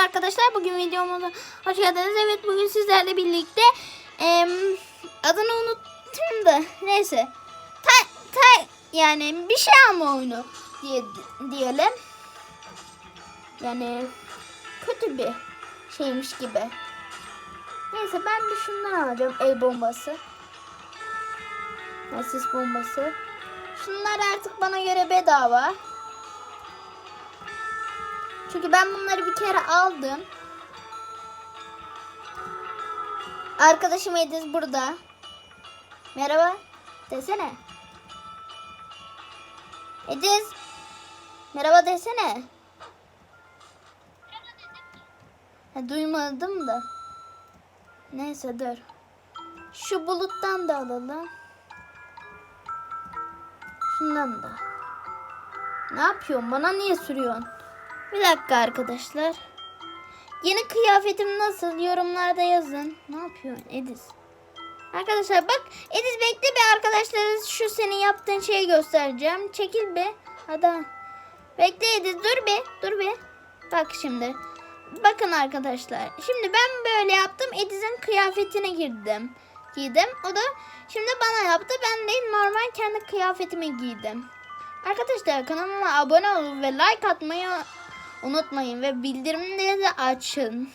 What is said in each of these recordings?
arkadaşlar. Bugün videomuza hoş geldiniz. Evet bugün sizlerle birlikte em, adını unuttum da neyse. Ta, ta, yani bir şey alma oyunu diye diyelim. Yani kötü bir şeymiş gibi. Neyse ben bir şundan alacağım. El bombası. Ya, Sis bombası. Şunlar artık bana göre bedava. Çünkü ben bunları bir kere aldım. Arkadaşım Ediz burada. Merhaba. Desene. Ediz. Merhaba desene. Ha, duymadım da. Neyse dur. Şu buluttan da alalım. Şundan da. Ne yapıyorsun? Bana niye sürüyorsun? Bir dakika arkadaşlar. Yeni kıyafetim nasıl? Yorumlarda yazın. Ne yapıyorsun Ediz? Arkadaşlar bak Ediz bekle bir arkadaşlar şu senin yaptığın şeyi göstereceğim. Çekil be. Hadi. Bekle Ediz dur bir. Dur bir. Bak şimdi. Bakın arkadaşlar. Şimdi ben böyle yaptım. Ediz'in kıyafetine girdim. Giydim. O da şimdi bana yaptı. Ben de normal kendi kıyafetimi giydim. Arkadaşlar kanalıma abone olun ve like atmayı unutmayın ve bildirimleri de açın.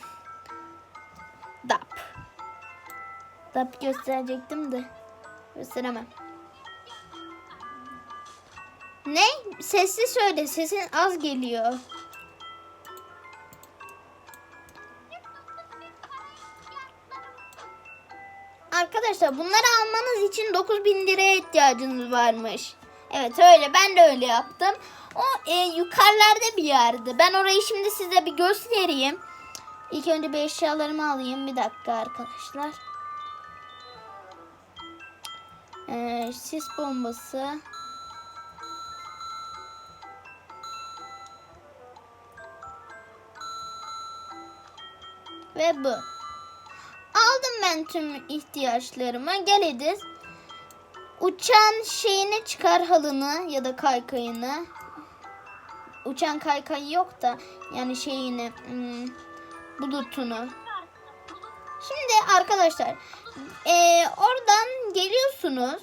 Dap. Dap gösterecektim de gösteremem. Ne? Sesli söyle. Sesin az geliyor. Arkadaşlar bunları almanız için 9000 liraya ihtiyacınız varmış. Evet öyle ben de öyle yaptım. O e, yukarılarda bir yerde. Ben orayı şimdi size bir göstereyim. İlk önce bir eşyalarımı alayım. Bir dakika arkadaşlar. Ee, sis bombası. Ve bu. Aldım ben tüm ihtiyaçlarımı. Gel Ediz. Uçan şeyini çıkar halını ya da kaykayını. Uçan kaykay yok da yani şeyini hmm, bulutunu. Şimdi arkadaşlar eee, oradan geliyorsunuz.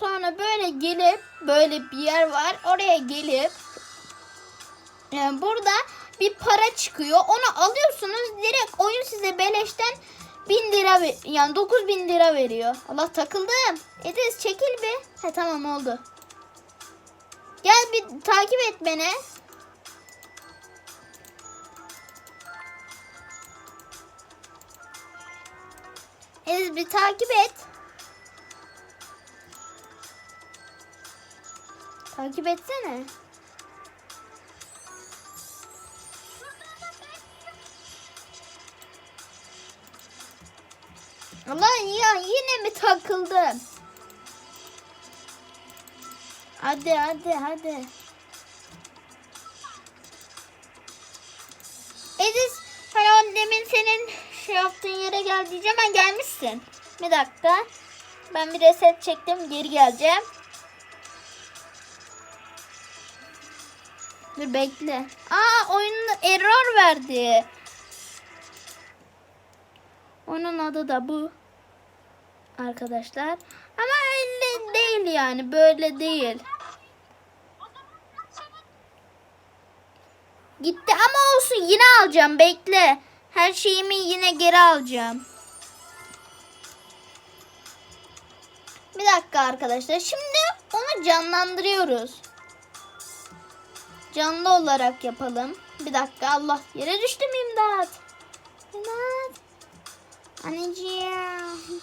Sonra böyle gelip böyle bir yer var. Oraya gelip e, burada bir para çıkıyor. Onu alıyorsunuz. Direkt oyun size beleşten 1000 lira yani 9000 lira veriyor. Allah takıldım. Ediz çekil bir. He tamam oldu. Gel bir takip et beni. Ediz bir takip et. Takip etsene. Allah ya yine mi takıldım? Hadi hadi hadi. Ediz hani demin senin şey yaptığın yere gel diyeceğim ben gelmişsin. Bir dakika. Ben bir reset çektim geri geleceğim. Dur bekle. Aa oyun error verdi. Onun adı da bu. Arkadaşlar. Ama öyle değil yani. Böyle değil. Gitti ama olsun yine alacağım. Bekle. Her şeyimi yine geri alacağım. Bir dakika arkadaşlar. Şimdi onu canlandırıyoruz. Canlı olarak yapalım. Bir dakika Allah yere düştüm imdat. İmdat. Anneciğim.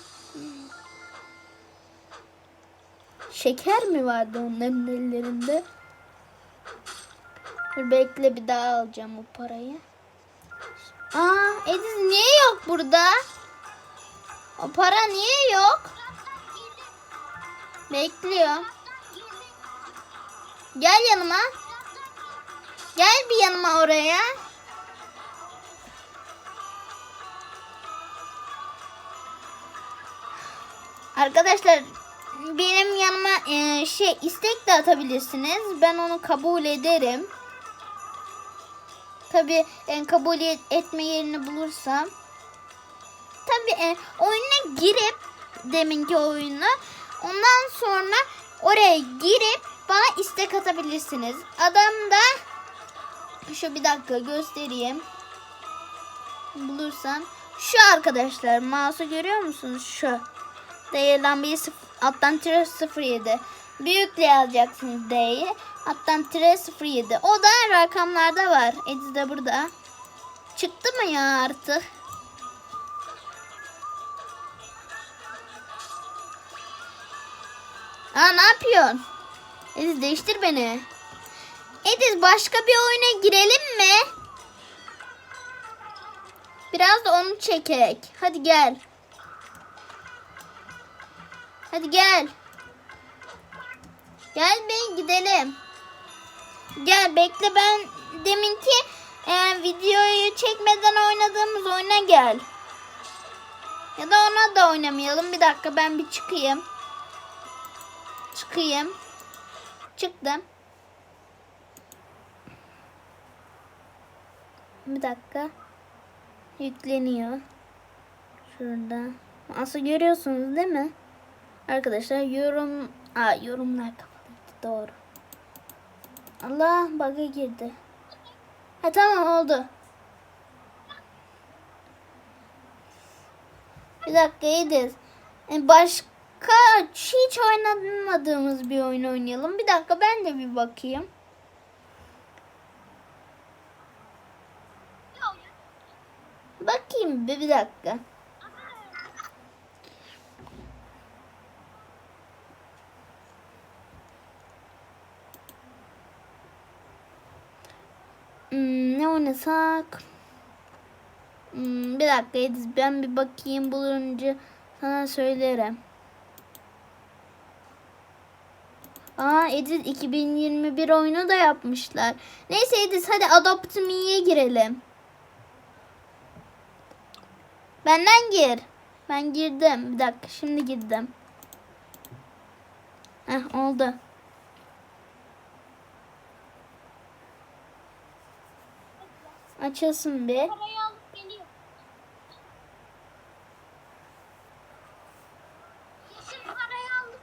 Şeker mi vardı onların ellerinde? Bekle bir daha alacağım o parayı. Aa Ediz niye yok burada? O para niye yok? Bekliyor. Gel yanıma. Gel bir yanıma oraya. Arkadaşlar benim yanıma e, şey istek de atabilirsiniz. Ben onu kabul ederim. Tabii e, kabul et- etme yerini bulursam. Tabii e, oyuna girip deminki oyuna ondan sonra oraya girip bana istek atabilirsiniz. Adam da şu bir dakika göstereyim. Bulursam şu arkadaşlar mouse'u görüyor musunuz? Şu. D'den bir sıf- alttan tire 07. Büyükle yazacaksınız D'yi. Alttan tire 07. O da rakamlarda var. Ediz de burada. Çıktı mı ya artık? Aa ne yapıyorsun? Ediz değiştir beni. Ediz başka bir oyuna girelim mi? Biraz da onu çekek. Hadi gel. Hadi gel. Gel be gidelim. Gel bekle ben deminki e, videoyu çekmeden oynadığımız oyuna gel. Ya da ona da oynamayalım. Bir dakika ben bir çıkayım. Çıkayım. Çıktım. Bir dakika. Yükleniyor. Şurada. Aslında görüyorsunuz değil mi? Arkadaşlar yorum... Aa yorumlar kapalıydı. Doğru. Allah bug'a girdi. Ha tamam oldu. Bir dakika iyidir. E, Başka hiç oynamadığımız bir oyun oynayalım. Bir dakika ben de bir bakayım. Bakayım bir, bir dakika. Hmm, ne oynasak? Hmm, bir dakika Ediz ben bir bakayım bulunca sana söylerim. Aa Ediz 2021 oyunu da yapmışlar. Neyse Ediz hadi Adopt Me'ye girelim. Benden gir. Ben girdim. Bir dakika şimdi girdim. Heh oldu. Açılsın bir. Parayı alıp geliyor. Yeşil parayı aldım.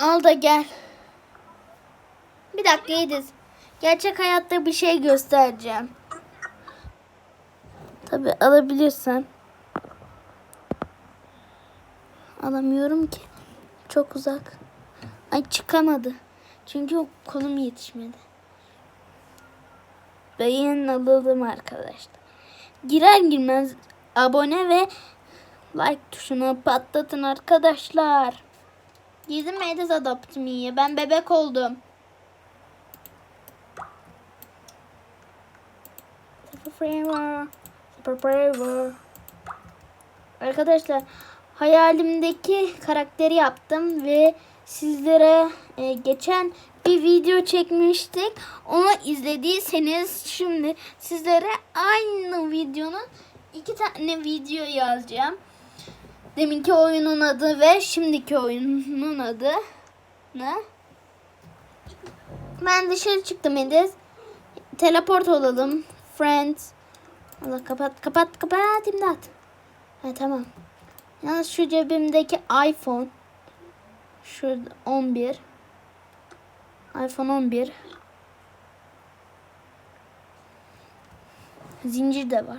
Al da gel. Bir dakika Ediz. Gerçek hayatta bir şey göstereceğim. Tabi alabilirsen. Alamıyorum ki. Çok uzak. Ay çıkamadı. Çünkü kolum yetişmedi. Beğen alalım arkadaşlar. Girer girmez abone ve like tuşuna patlatın arkadaşlar. Girdim Ediz Adopt Me'ye. Ben bebek oldum. Arkadaşlar hayalimdeki karakteri yaptım ve sizlere e, geçen bir video çekmiştik. Onu izlediyseniz şimdi sizlere aynı videonun iki tane video yazacağım. Deminki oyunun adı ve şimdiki oyunun adı ne? Ben dışarı çıktım Ediz. Teleport olalım. Friends. Allah kapat kapat kapat imdat. Ha tamam. Yalnız şu cebimdeki iPhone. Şurada 11. iPhone 11. Zincir de var.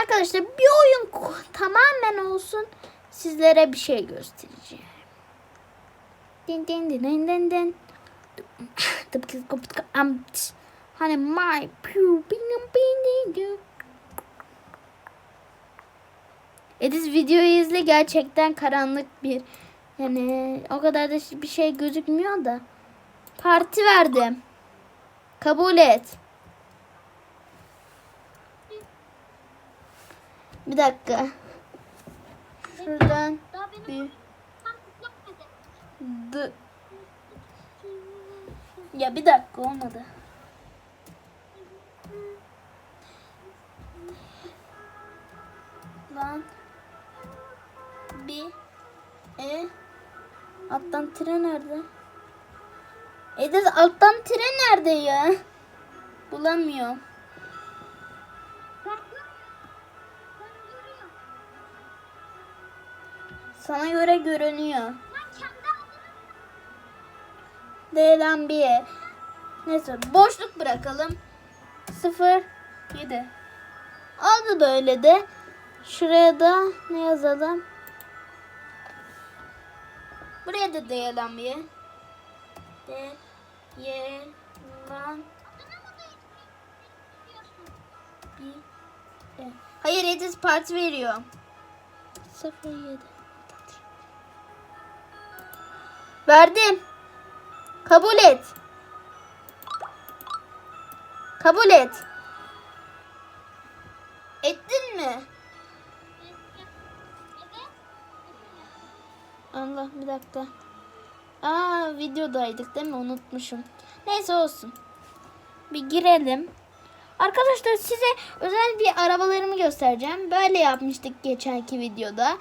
Arkadaşlar bir oyun tamamen olsun sizlere bir şey göstereceğim. Din din din din din din. Hani my Ediz videoyu izle gerçekten karanlık bir yani o kadar da bir şey gözükmüyor da. Parti verdim. Kabul et. Bir dakika. Şuradan bir d ya bir dakika olmadı. Lan bir e alttan tren nerede? Ediz alttan tren nerede ya? Bulamıyorum. Sana göre görünüyor. D'den B'ye. Neyse boşluk bırakalım. 0 7. Oldu böyle de. Şuraya da ne yazalım? Buraya da D'den B'ye. D Y lan adına mı değiştiriyorsun? bir. Hayır Edis parti veriyor. 0 7. Verdim. Kabul et. Kabul et. Ettin mi? Allah bir dakika. Aa videodaydık değil mi? Unutmuşum. Neyse olsun. Bir girelim. Arkadaşlar size özel bir arabalarımı göstereceğim. Böyle yapmıştık geçenki videoda.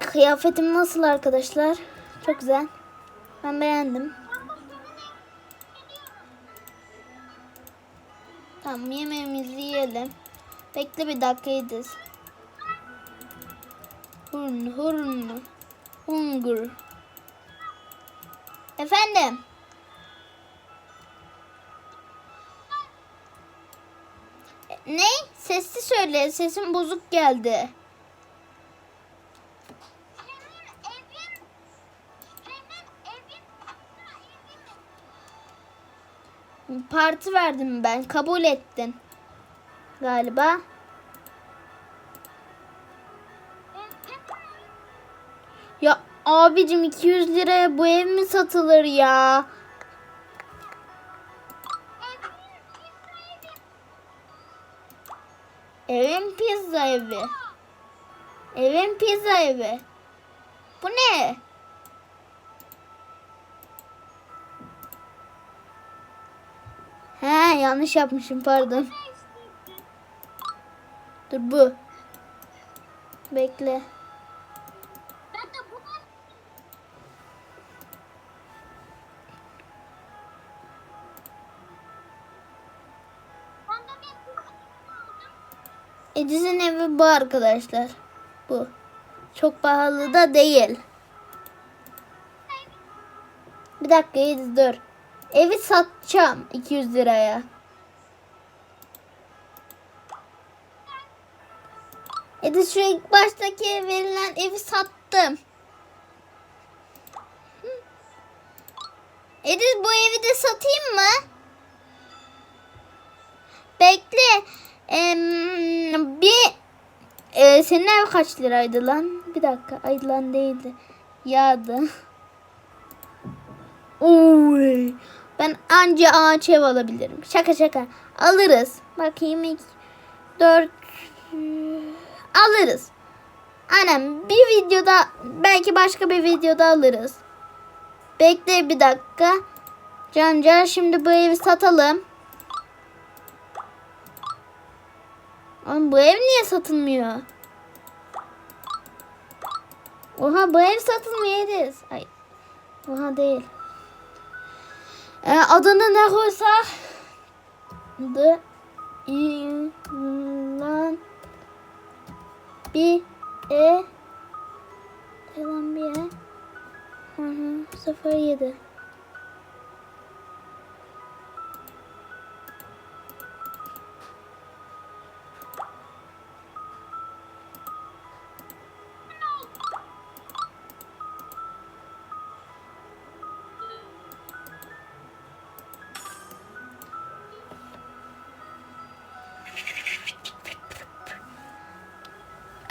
Kıyafetim nasıl arkadaşlar? Çok güzel. Ben beğendim. Tamam yemeğimizi yiyelim. Bekle bir dakika Ediz. Hurn hurn. Hunger. Efendim. Ne? Sesli söyle. Sesin bozuk geldi. Parti verdim ben. Kabul ettin. Galiba. Ya abicim 200 liraya bu ev mi satılır ya? evin, pizza evi. Evin pizza evi. Bu ne? He yanlış yapmışım pardon. Dur bu. Bekle. Ediz'in evi bu arkadaşlar. Bu. Çok pahalı da değil. Bir dakika Ediz dur. Evi satacağım 200 liraya. Ediz şu ilk baştaki verilen evi sattım. Ediz bu evi de satayım mı? Bekle. Em, bir e, senin ev kaç liraydı lan? Bir dakika. Ay lan değildi. Yağdı. Oy. Ben anca ağaç ev alabilirim. Şaka şaka. Alırız. Bakayım ilk. Dört. Alırız. Annem bir videoda belki başka bir videoda alırız. Bekle bir dakika. Canca şimdi bu evi satalım. Oğlum bu ev niye satılmıyor? Oha bu ev satılmıyor. Ay. Oha değil. Ee, adını ne koysak? The İlan bir e e Hı hı 07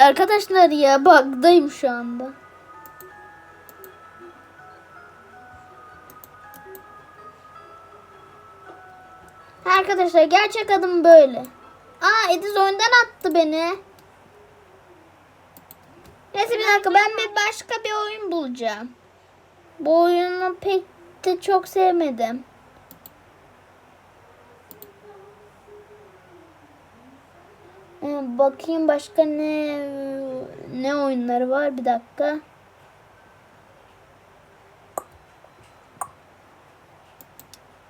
Arkadaşlar ya bug'dayım şu anda. Arkadaşlar gerçek adım böyle. Aa Ediz oyundan attı beni. Neyse bir dakika ben bir başka bir oyun bulacağım. Bu oyunu pek de çok sevmedim. Bakayım başka ne ne oyunları var bir dakika.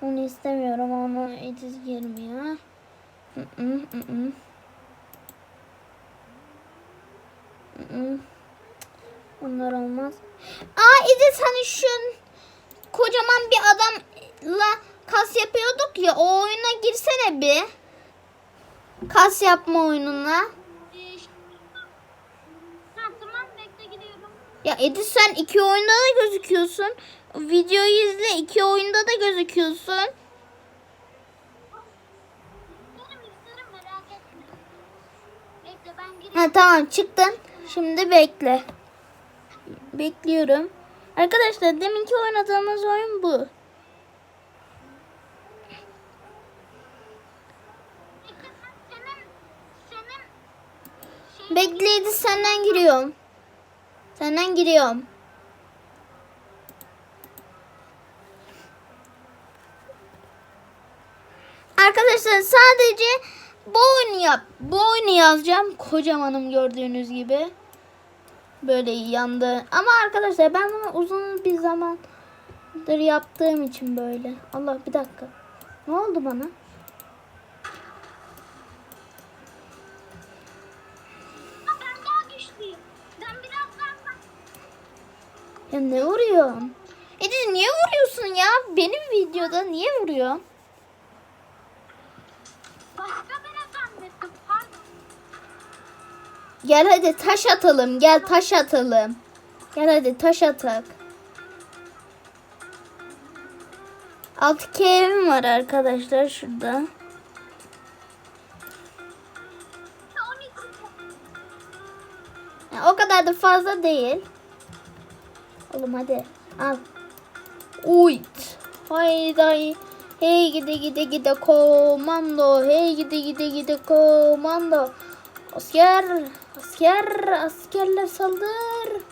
On istemiyorum. Onu Ediz girmiyor. Hı. Hı hı. Onlar olmaz. Aa Ediz hani şu kocaman bir adamla kas yapıyorduk ya o oyuna girsene bir. Kas yapma oyununa. Ş- ha tamam bekle gidiyorum. Ya Edis sen iki oyunda da gözüküyorsun. Videoyu izle iki oyunda da gözüküyorsun. Ha tamam çıktın. Şimdi bekle. Bekliyorum. Arkadaşlar deminki oynadığımız oyun bu. Bekle sen senin senin Bekle Edis senden giriyorum. Senden giriyorum. Arkadaşlar sadece bu oyunu yap. Bu oyunu yazacağım. Kocamanım gördüğünüz gibi. Böyle yandı. Ama arkadaşlar ben bunu uzun bir zamandır yaptığım için böyle. Allah bir dakika. Ne oldu bana? Ya ne vuruyorsun? Ediz niye vuruyorsun ya? Benim videoda niye vuruyorsun? Gel hadi taş atalım. Gel taş atalım. Gel hadi taş atak. 6K evim var arkadaşlar şurada. Ha, 12. Ya, o kadar da fazla değil. Oğlum hadi al. Uyt. Haydi. Hey gide gide gide komando. Hey gide gide gide komando. Asker. Asker. Askerler saldır.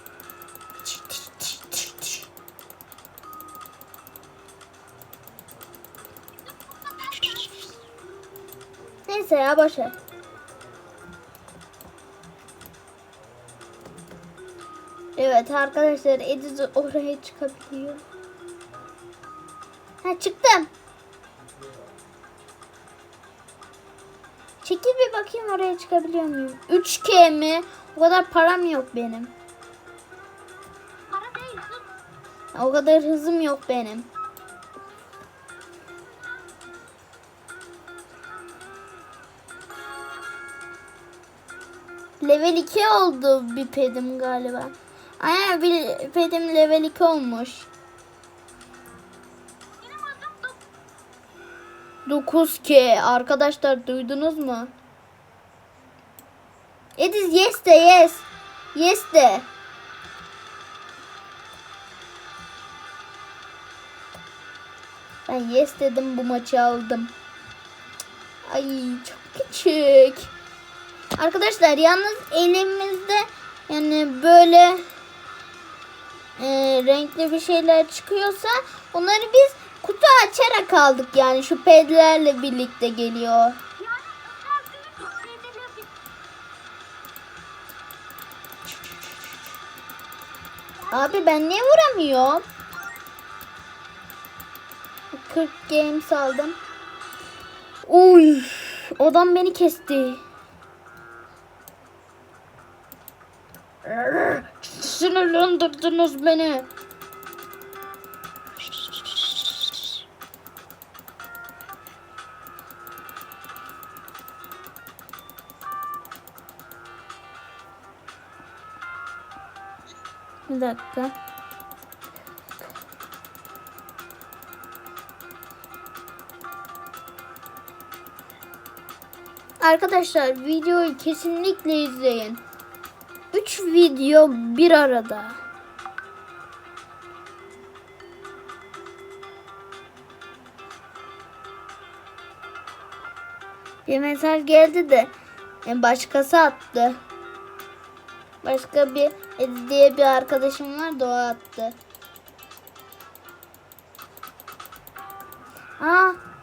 Neyse ya boşver. Evet arkadaşlar Ediz oraya çıkabiliyor. Ha çıktım. Çekil bir bakayım oraya çıkabiliyor muyum? 3K mi? O kadar param yok benim. Para değil. Dur. O kadar hızım yok benim. Level 2 oldu bir pedim galiba. Aynen bir pedim level 2 olmuş. Benim hızım dur. 9K arkadaşlar duydunuz mu? Ediz yes de yes. Yes de. Ben yes dedim bu maçı aldım. Ay çok küçük. Arkadaşlar yalnız elimizde yani böyle e, renkli bir şeyler çıkıyorsa onları biz kutu açarak aldık yani şu pedlerle birlikte geliyor. Abi ben niye vuramıyorum? 40 games aldım. Uy, odam beni kesti. Sinirlendirdiniz beni. Bir dakika. Arkadaşlar videoyu kesinlikle izleyin. 3 video bir arada. Bir mesaj geldi de e, başkası attı. Başka bir Edi diye bir arkadaşım var da o attı. Aa.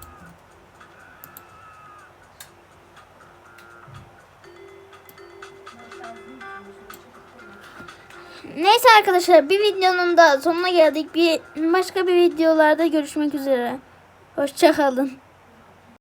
Neyse arkadaşlar bir videonun da sonuna geldik. Bir başka bir videolarda görüşmek üzere. Hoşça kalın.